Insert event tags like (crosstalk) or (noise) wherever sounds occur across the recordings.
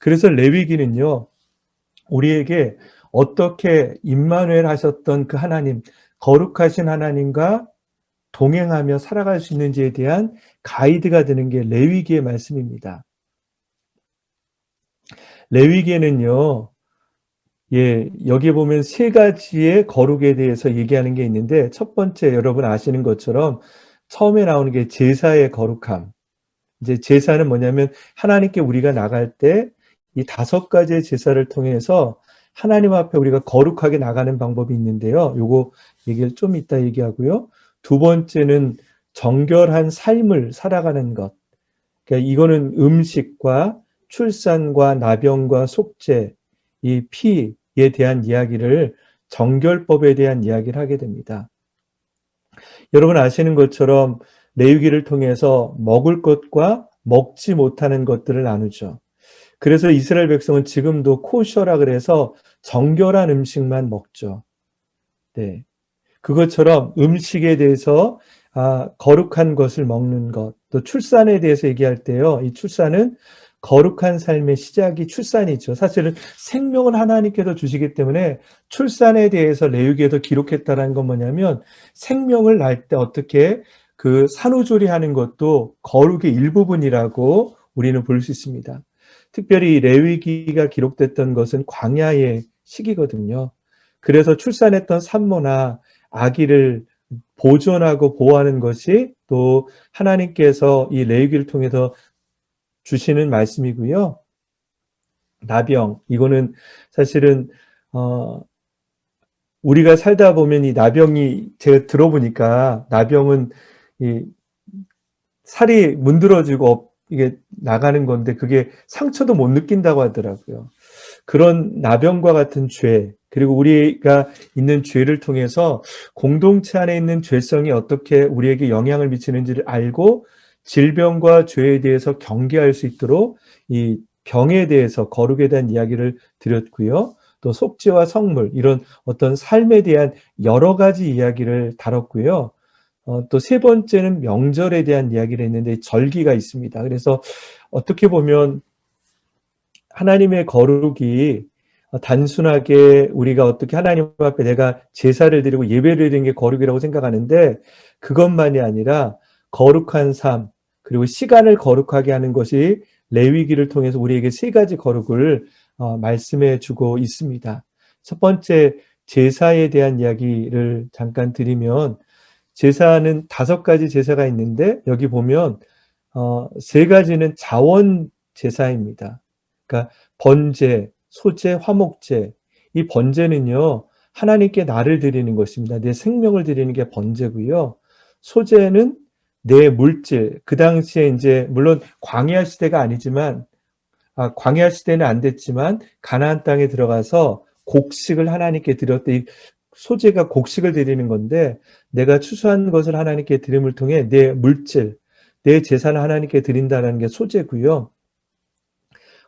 그래서 레위기는요, 우리에게 어떻게 임마누엘 하셨던 그 하나님, 거룩하신 하나님과 동행하며 살아갈 수 있는지에 대한 가이드가 되는 게 레위기의 말씀입니다. 레위기에는요, 예, 여기 보면 세 가지의 거룩에 대해서 얘기하는 게 있는데, 첫 번째 여러분 아시는 것처럼 처음에 나오는 게 제사의 거룩함. 이제 제사는 뭐냐면 하나님께 우리가 나갈 때 이 다섯 가지의 제사를 통해서 하나님 앞에 우리가 거룩하게 나가는 방법이 있는데요. 요거 얘기를 좀 이따 얘기하고요. 두 번째는 정결한 삶을 살아가는 것. 그러니까 이거는 음식과 출산과 나병과 속죄, 이 피에 대한 이야기를 정결법에 대한 이야기를 하게 됩니다. 여러분 아시는 것처럼 레위기를 통해서 먹을 것과 먹지 못하는 것들을 나누죠. 그래서 이스라엘 백성은 지금도 코셔라 그래서 정결한 음식만 먹죠. 네. 그것처럼 음식에 대해서 아, 거룩한 것을 먹는 것, 또 출산에 대해서 얘기할 때요. 이 출산은 거룩한 삶의 시작이 출산이죠. 사실은 생명을 하나님께서 주시기 때문에 출산에 대해서 레위기에도 기록했다라는 건 뭐냐면 생명을 낳을 때 어떻게 그 산후조리하는 것도 거룩의 일부분이라고 우리는 볼 수 있습니다. 특별히 레위기가 기록됐던 것은 광야의 시기거든요. 그래서 출산했던 산모나 아기를 보존하고 보호하는 것이 또 하나님께서 이 레위기를 통해서 주시는 말씀이고요. 나병 이거는 사실은 어 우리가 살다 보면 이 나병이 제가 들어보니까 나병은 이 살이 문드러지고 이게 나가는 건데 그게 상처도 못 느낀다고 하더라고요. 그런 나병과 같은 죄, 그리고 우리가 있는 죄를 통해서 공동체 안에 있는 죄성이 어떻게 우리에게 영향을 미치는지를 알고 질병과 죄에 대해서 경계할 수 있도록 이 병에 대해서 거룩에 대한 이야기를 드렸고요. 또 속죄와 성물 이런 어떤 삶에 대한 여러 가지 이야기를 다뤘고요. 어, 또 세 번째는 명절에 대한 이야기를 했는데 절기가 있습니다. 그래서 어떻게 보면 하나님의 거룩이 단순하게 우리가 어떻게 하나님 앞에 내가 제사를 드리고 예배를 드리는 게 거룩이라고 생각하는데 그것만이 아니라 거룩한 삶 그리고 시간을 거룩하게 하는 것이 레위기를 통해서 우리에게 세 가지 거룩을 어, 말씀해 주고 있습니다. 첫 번째 제사에 대한 이야기를 잠깐 드리면 제사는 다섯 가지 제사가 있는데 여기 보면 어, 세 가지는 자원 제사입니다. 그러니까 번제, 소제, 화목제. 이 번제는요 하나님께 나를 드리는 것입니다. 내 생명을 드리는 게 번제고요. 소제는 내 물질. 그 당시에 이제 물론 광야 시대가 아니지만 아, 광야 시대는 안 됐지만 가나안 땅에 들어가서 곡식을 하나님께 드렸대. 소재가 곡식을 드리는 건데 내가 추수한 것을 하나님께 드림을 통해 내 물질, 내 재산을 하나님께 드린다는 게 소재고요.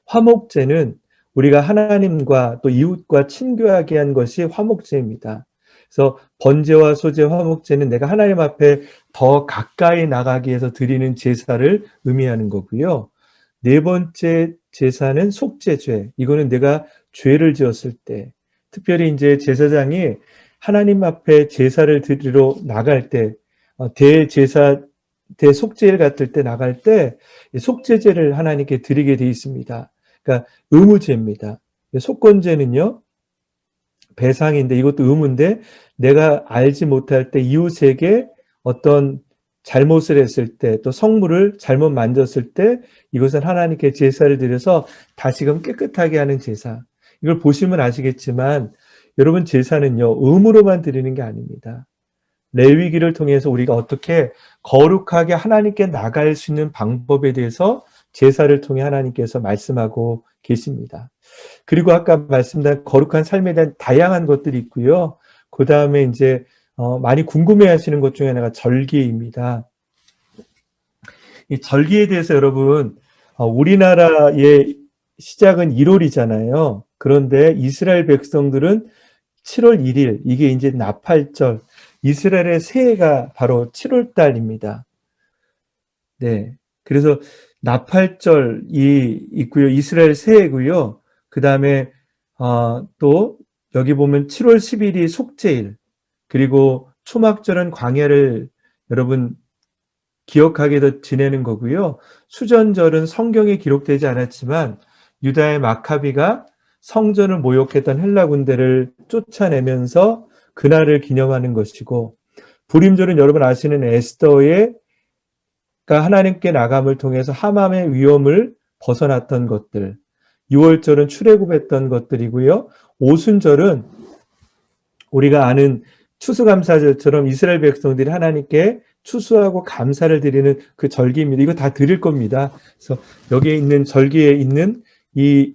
화목제는 우리가 하나님과 또 이웃과 친교하게 한 것이 화목제입니다. 그래서 번제와 소제, 화목제는 내가 하나님 앞에 더 가까이 나가기 위해서 드리는 제사를 의미하는 거고요. 네 번째 제사는 속죄죄. 이거는 내가 죄를 지었을 때, 특별히 이제 제사장이 하나님 앞에 제사를 드리러 나갈 때, 어, 대제사, 대속제를 같을 때 나갈 때, 속죄제를 하나님께 드리게 되어 있습니다. 그러니까 의무제입니다. 속건제는요, 배상인데 이것도 의무인데 내가 알지 못할 때 이웃에게 어떤 잘못을 했을 때 또 성물을 잘못 만졌을 때 이것은 하나님께 제사를 드려서 다시금 깨끗하게 하는 제사. 이걸 보시면 아시겠지만 여러분 제사는요 의무로만 드리는 게 아닙니다. 레위기를 통해서 우리가 어떻게 거룩하게 하나님께 나갈 수 있는 방법에 대해서 제사를 통해 하나님께서 말씀하고 계십니다. 그리고 아까 말씀드린 거룩한 삶에 대한 다양한 것들이 있고요. 그 다음에 이제 어, 많이 궁금해 하시는 것 중에 하나가 절기입니다. 이 절기에 대해서 여러분, 어, 우리나라의 시작은 1월이잖아요. 그런데 이스라엘 백성들은 7월 1일, 이게 이제 나팔절, 이스라엘의 새해가 바로 7월 달입니다. 네. 그래서 나팔절이 있고요. 이스라엘 새해고요. 그 다음에 어, 또 여기 보면 7월 10일이 속죄일 그리고 초막절은 광야를 여러분 기억하게도 지내는 거고요. 수전절은 성경에 기록되지 않았지만 유다의 마카비가 성전을 모욕했던 헬라 군대를 쫓아내면서 그날을 기념하는 것이고 불임절은 여러분 아시는 에스더의 가 하나님께 나감을 통해서 하맘의 위험을 벗어났던 것들. 6월절은 출애굽했던 것들이고요. 오순절은 우리가 아는 추수감사절처럼 이스라엘 백성들이 하나님께 추수하고 감사를 드리는 그 절기입니다. 이거 다 드릴 겁니다. 그래서 여기에 있는 절기에 있는 이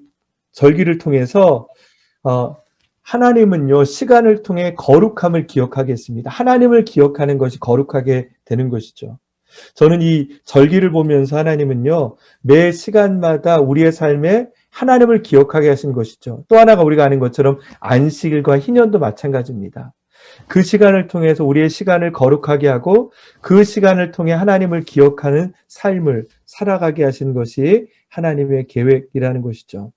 절기를 통해서 어, 하나님은요 시간을 통해 거룩함을 기억하겠습니다. 하나님을 기억하는 것이 거룩하게 되는 것이죠. 저는 이 절기를 보면서 하나님은요 매 시간마다 우리의 삶에 하나님을 기억하게 하신 것이죠. 또 하나가 우리가 아는 것처럼 안식일과 희년도 마찬가지입니다. 그 시간을 통해서 우리의 시간을 거룩하게 하고 그 시간을 통해 하나님을 기억하는 삶을 살아가게 하신 것이 하나님의 계획이라는 것이죠.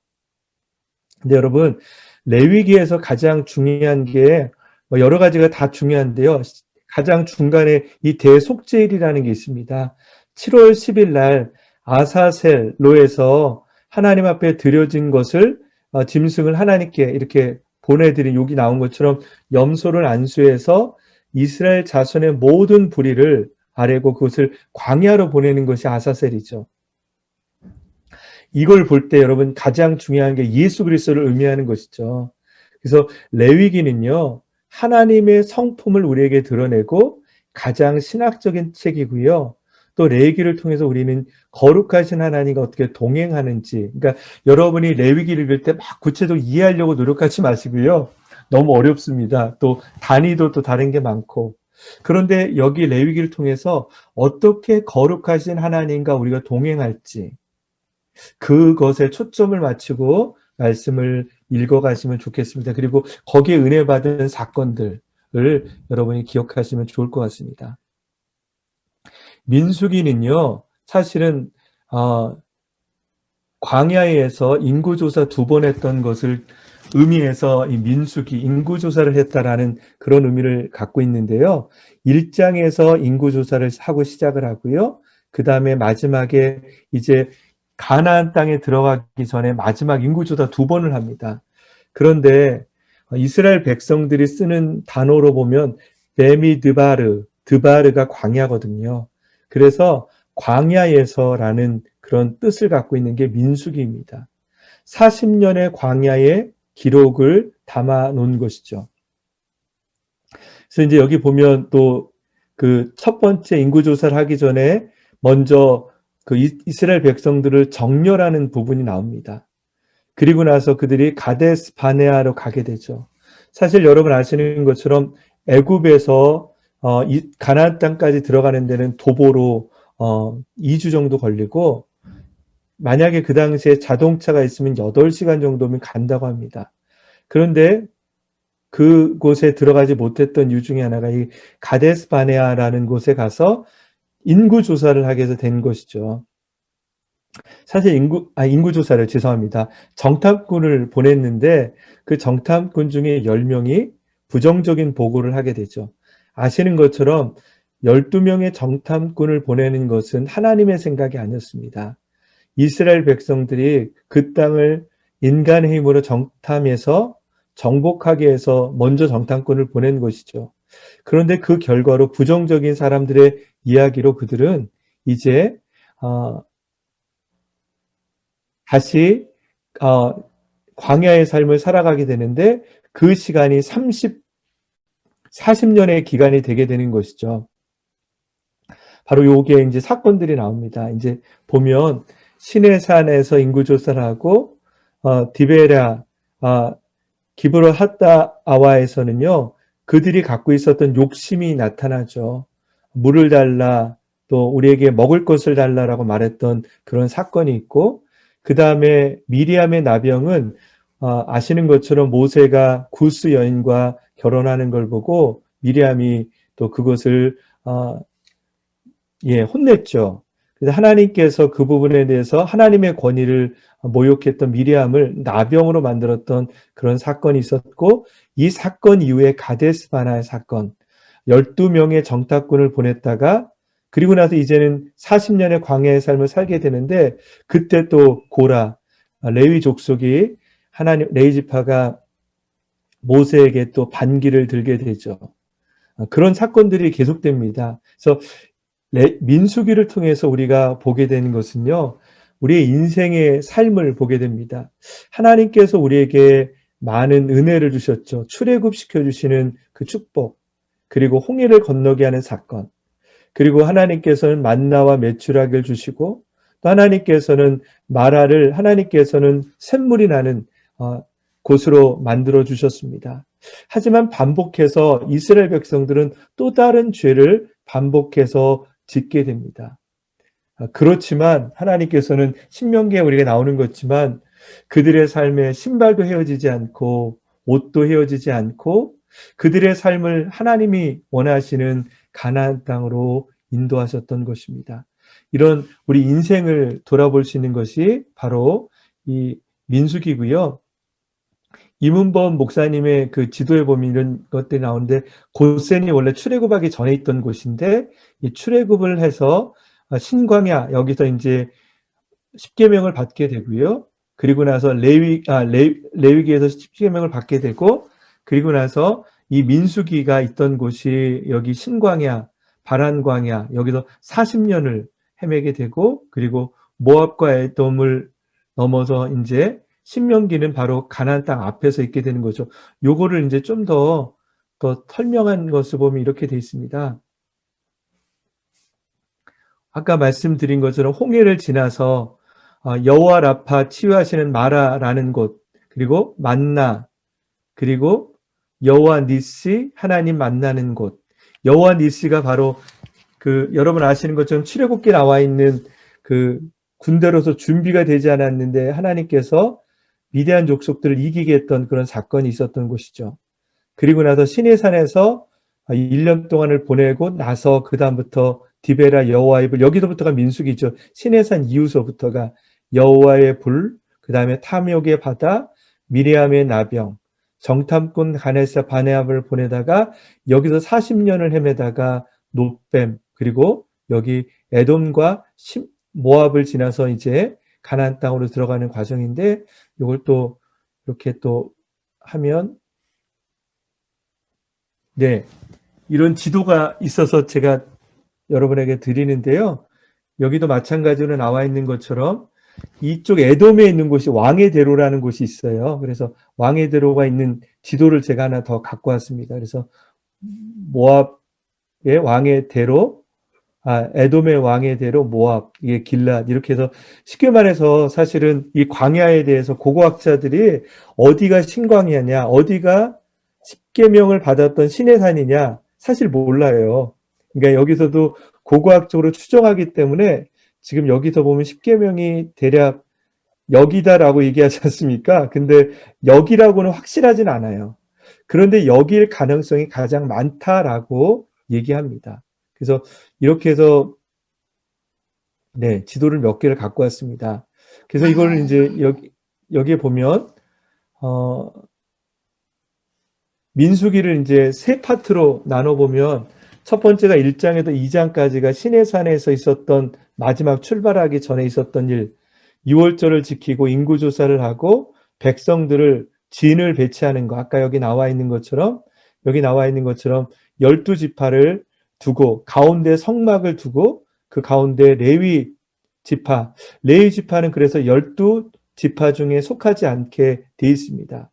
근데 여러분, 레위기에서 가장 중요한 게뭐 여러 가지가 다 중요한데요. 가장 중간에 이 대속제일이라는 게 있습니다. 7월 10일 날 아사셀로에서 하나님 앞에 드려진 것을 어, 짐승을 하나님께 이렇게 보내드린 여기 나온 것처럼 염소를 안수해서 이스라엘 자손의 모든 불의를 아래고 그것을 광야로 보내는 것이 아사셀이죠. 이걸 볼 때 여러분 가장 중요한 게 예수 그리스도를 의미하는 것이죠. 그래서 레위기는요. 하나님의 성품을 우리에게 드러내고 가장 신학적인 책이고요. 또 레위기를 통해서 우리는 거룩하신 하나님과 어떻게 동행하는지. 그러니까 여러분이 레위기를 읽을 때 막 구체적으로 이해하려고 노력하지 마시고요. 너무 어렵습니다. 또 단위도 또 다른 게 많고. 그런데 여기 레위기를 통해서 어떻게 거룩하신 하나님과 우리가 동행할지 그것에 초점을 맞추고 말씀을 읽어가시면 좋겠습니다. 그리고 거기에 은혜 받은 사건들을 여러분이 기억하시면 좋을 것 같습니다. 민수기는요, 사실은 어, 광야에서 인구조사 두 번 했던 것을 의미해서 이 민수기 인구조사를 했다라는 그런 의미를 갖고 있는데요. 1장에서 인구조사를 하고 시작을 하고요. 그 다음에 마지막에 이제 가나안 땅에 들어가기 전에 마지막 인구조사 두 번을 합니다. 그런데 이스라엘 백성들이 쓰는 단어로 보면 베미 드바르, 드바르가 광야거든요. 그래서 광야에서라는 그런 뜻을 갖고 있는 게 민수기입니다. 40년의 광야의 기록을 담아 놓은 것이죠. 그래서 이제 여기 보면 또 그 첫 번째 인구조사를 하기 전에 먼저 그 이스라엘 백성들을 정렬하는 부분이 나옵니다. 그리고 나서 그들이 가데스 바네아로 가게 되죠. 사실 여러분 아시는 것처럼 애굽에서 어, 가나안 땅까지 들어가는 데는 도보로 어, 2주 정도 걸리고 만약에 그 당시에 자동차가 있으면 8시간 정도면 간다고 합니다. 그런데 그곳에 들어가지 못했던 이유 중에 하나가 이 가데스 바네아라는 곳에 가서 인구 조사를 하게 해서 된 것이죠. 사실 인구, 아, 인구 조사를 죄송합니다. 정탐꾼을 보냈는데 그 정탐꾼 중에 10명이 부정적인 보고를 하게 되죠. 아시는 것처럼 12명의 정탐꾼을 보내는 것은 하나님의 생각이 아니었습니다. 이스라엘 백성들이 그 땅을 인간의 힘으로 정탐해서 정복하게 해서 먼저 정탐꾼을 보낸 것이죠. 그런데 그 결과로 부정적인 사람들의 이야기로 그들은 이제 어, 다시 어, 광야의 삶을 살아가게 되는데 그 시간이 30, 40년의 기간이 되게 되는 것이죠. 바로 요게 이제 사건들이 나옵니다. 이제 보면 시내산에서 인구조사를 하고 어, 디베라, 어, 기브로 하다아와에서는요 그들이 갖고 있었던 욕심이 나타나죠. 물을 달라, 또 우리에게 먹을 것을 달라라고 말했던 그런 사건이 있고, 그 다음에 미리암의 나병은 어, 아시는 것처럼 모세가 구스 여인과 결혼하는 걸 보고 미리암이 또 그것을 어, 예 혼냈죠. 그래서 하나님께서 그 부분에 대해서 하나님의 권위를 모욕했던 미리암을 나병으로 만들었던 그런 사건이 있었고 이 사건 이후에 가데스 바나의 사건 12명의 정탐꾼을 보냈다가 그리고 나서 이제는 40년의 광야의 삶을 살게 되는데 그때 또 고라 레위 족속이 하나님 레위 지파가 모세에게 또 반기를 들게 되죠. 그런 사건들이 계속됩니다. 그래서 민수기를 통해서 우리가 보게 되는 것은요. 우리의 인생의 삶을 보게 됩니다. 하나님께서 우리에게 많은 은혜를 주셨죠. 출애굽시켜 주시는 그 축복, 그리고 홍해를 건너게 하는 사건, 그리고 하나님께서는 만나와 메추라기를 주시고 또 하나님께서는 마라를 하나님께서는 샘물이 나는 어, 곳으로 만들어 주셨습니다. 하지만 반복해서 이스라엘 백성들은 또 다른 죄를 반복해서 짓게 됩니다. 아, 그렇지만 하나님께서는 신명기에 우리가 나오는 것지만 그들의 삶에 신발도 헤어지지 않고 옷도 헤어지지 않고 그들의 삶을 하나님이 원하시는 가나안 땅으로 인도하셨던 것입니다. 이런 우리 인생을 돌아볼 수 있는 것이 바로 이 민숙이고요. 이문범 목사님의 그 지도에 보면 이런 것들이 나오는데 고센이 원래 출애굽하기 전에 있던 곳인데 이 출애굽을 해서 신광야 여기서 이제 십계명을 받게 되고요. 그리고 나서 레위 아 레, 레위기에서 십계명을 받게 되고 그리고 나서 이 민수기가 있던 곳이 여기 신광야 바란광야 여기서 40년을 헤매게 되고 그리고 모압과 에돔을 넘어서 이제 신명기는 바로 가나안 땅 앞에서 있게 되는 거죠. 요거를 이제 좀 더 더 설명한 것을 보면 이렇게 돼 있습니다. 아까 말씀드린 것처럼 홍해를 지나서 어, 여호와 라파 치유하시는 마라라는 곳 그리고 만나 그리고 여호와 니시 하나님 만나는 곳 여호와 니시가 바로 그 여러분 아시는 것처럼 출애굽기 나와 있는 그 군대로서 준비가 되지 않았는데 하나님께서 미대한 족속들을 이기게 했던 그런 사건이 있었던 곳이죠. 그리고 나서 시내산에서 1년 동안을 보내고 나서 그 다음부터 디베라 여호와의 불 여기서부터가 민숙이죠. 시내산 이후서부터가 여호와의 불, 그 다음에 탐욕의 바다, 미리암의 나병, 정탐꾼 가네사 바네압을 보내다가 여기서 40년을 헤매다가 노뱀 그리고 여기 에돔과 모압을 지나서 이제 가나안 땅으로 들어가는 과정인데 이걸 또 이렇게 또 하면 네 이런 지도가 있어서 제가 여러분에게 드리는데요. 여기도 마찬가지로 나와 있는 것처럼 이쪽 에돔에 있는 곳이 왕의 대로라는 곳이 있어요. 그래서 왕의 대로가 있는 지도를 제가 하나 더 갖고 왔습니다. 그래서 모압의 왕의 대로 아, 에돔의 왕의 대로 모압, 이게 길랏 이렇게 해서 쉽게 말해서 사실은 이 광야에 대해서 고고학자들이 어디가 신광야냐, 어디가 십계명을 받았던 신의 산이냐 사실 몰라요. 그러니까 여기서도 고고학적으로 추정하기 때문에 지금 여기서 보면 십계명이 대략 여기다라고 얘기하지 (laughs) 않습니까? 근데 여기라고는 확실하진 않아요. 그런데 여기일 가능성이 가장 많다라고 얘기합니다. 그래서 이렇게 해서 네, 지도를 몇 개를 갖고 왔습니다. 그래서 이걸 아. 이제 여기, 여기에 보면, 어, 민수기를 이제 세 파트로 나눠보면 첫 번째가 1장에서 2장까지가 시내산에서 있었던 마지막 출발하기 전에 있었던 일, 6월절을 지키고 인구조사를 하고 백성들을 진을 배치하는 거, 아까 여기 나와 있는 것처럼, 여기 나와 있는 것처럼 12지파를 두고 가운데 성막을 두고 그 가운데 레위 지파, 레위 지파는 그래서 열두 지파 중에 속하지 않게 돼 있습니다.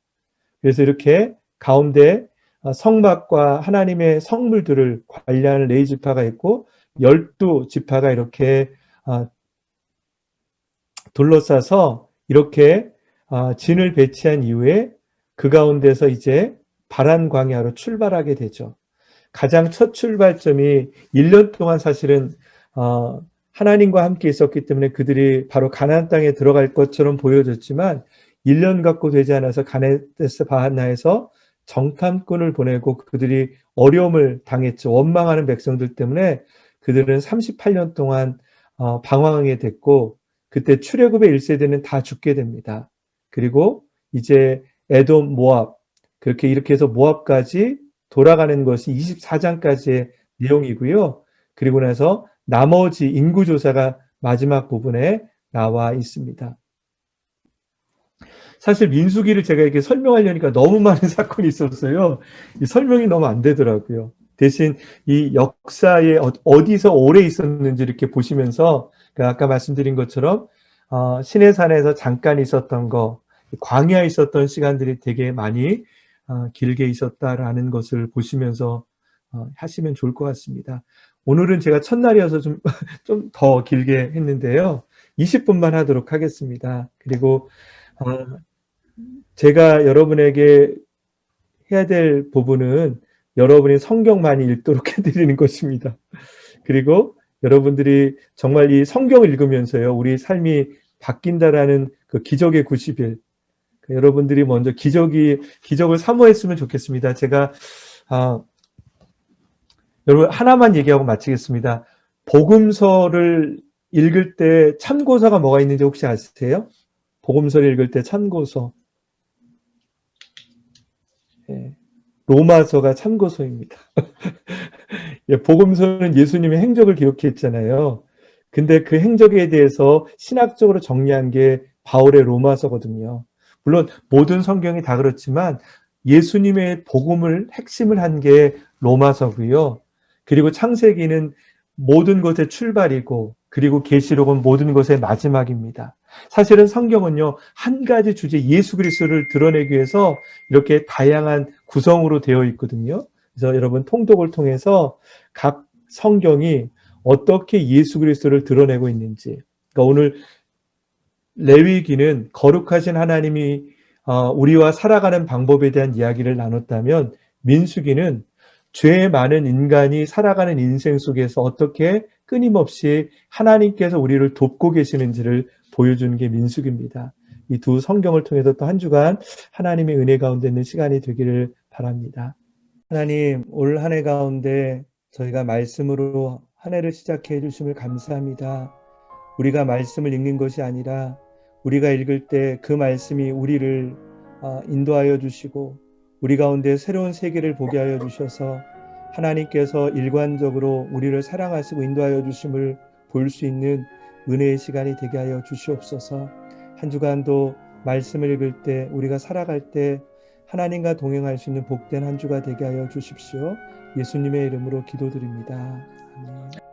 그래서 이렇게 가운데 성막과 하나님의 성물들을 관리하는 레위 지파가 있고 열두 지파가 이렇게 아, 둘러싸서 이렇게 아, 진을 배치한 이후에 그 가운데서 이제 바란 광야로 출발하게 되죠. 가장 첫 출발점이 1년 동안 사실은 어, 하나님과 함께 있었기 때문에 그들이 바로 가나안 땅에 들어갈 것처럼 보여졌지만 1년 갖고 되지 않아서 가네데스 바하나에서 정탐꾼을 보내고 그들이 어려움을 당했죠. 원망하는 백성들 때문에 그들은 38년 동안 어, 방황하게 됐고 그때 출애굽의 1세대는 다 죽게 됩니다. 그리고 이제 에돔, 모압 그렇게 이렇게 해서 모압까지 돌아가는 것이 24장까지의 내용이고요. 그리고 나서 나머지 인구조사가 마지막 부분에 나와 있습니다. 사실 민수기를 제가 이렇게 설명하려니까 너무 많은 (laughs) 사건이 있었어요. 설명이 너무 안 되더라고요. 대신 이 역사에 어, 어디서 오래 있었는지 이렇게 보시면서 그 아까 말씀드린 것처럼 어, 신해산에서 잠깐 있었던 거, 광야에 있었던 시간들이 되게 많이 어, 길게 있었다라는 것을 보시면서 어, 하시면 좋을 것 같습니다. 오늘은 제가 첫날이어서 좀 (laughs) 좀 더 길게 했는데요. 20분만 하도록 하겠습니다. 그리고 어, 제가 여러분에게 해야 될 부분은 여러분이 성경 많이 읽도록 (laughs) 해드리는 것입니다. 그리고 여러분들이 정말 이 성경을 읽으면서요, 우리 삶이 바뀐다라는 그 기적의 90일. 그 여러분들이 먼저 기적이, 기적을 사모했으면 좋겠습니다. 제가, 아, 여러분, 하나만 얘기하고 마치겠습니다. 복음서를 읽을 때 참고서가 뭐가 있는지 혹시 아세요? 복음서를 읽을 때 참고서. 예, 로마서가 참고서입니다. (laughs) 예, 복음서는 예수님의 행적을 기록했잖아요. 근데 그 행적에 대해서 신학적으로 정리한 게 바울의 로마서거든요. 물론 모든 성경이 다 그렇지만 예수님의 복음을 핵심을 한 게 로마서고요. 그리고 창세기는 모든 것의 출발이고 그리고 계시록은 모든 것의 마지막입니다. 사실은 성경은요 한 가지 주제 예수 그리스도를 드러내기 위해서 이렇게 다양한 구성으로 되어 있거든요. 그래서 여러분 통독을 통해서 각 성경이 어떻게 예수 그리스도를 드러내고 있는지. 그러니까 오늘 레위기는 거룩하신 하나님이 어, 우리와 살아가는 방법에 대한 이야기를 나눴다면 민수기는 죄 많은 인간이 살아가는 인생 속에서 어떻게 끊임없이 하나님께서 우리를 돕고 계시는지를 보여주는 게 민숙입니다. 이 두 성경을 통해서 또 한 주간 하나님의 은혜 가운데 있는 시간이 되기를 바랍니다. 하나님, 올 한 해 가운데 저희가 말씀으로 한 해를 시작해 주심을 감사합니다. 우리가 말씀을 읽는 것이 아니라 우리가 읽을 때 그 말씀이 우리를 아, 인도하여 주시고 우리 가운데 새로운 세계를 보게 하여 주셔서 하나님께서 일관적으로 우리를 사랑하시고 인도하여 주심을 볼 수 있는 은혜의 시간이 되게 하여 주시옵소서. 한 주간도 말씀을 읽을 때 우리가 살아갈 때 하나님과 동행할 수 있는 복된 한 주가 되게 하여 주십시오. 예수님의 이름으로 기도드립니다. 아멘.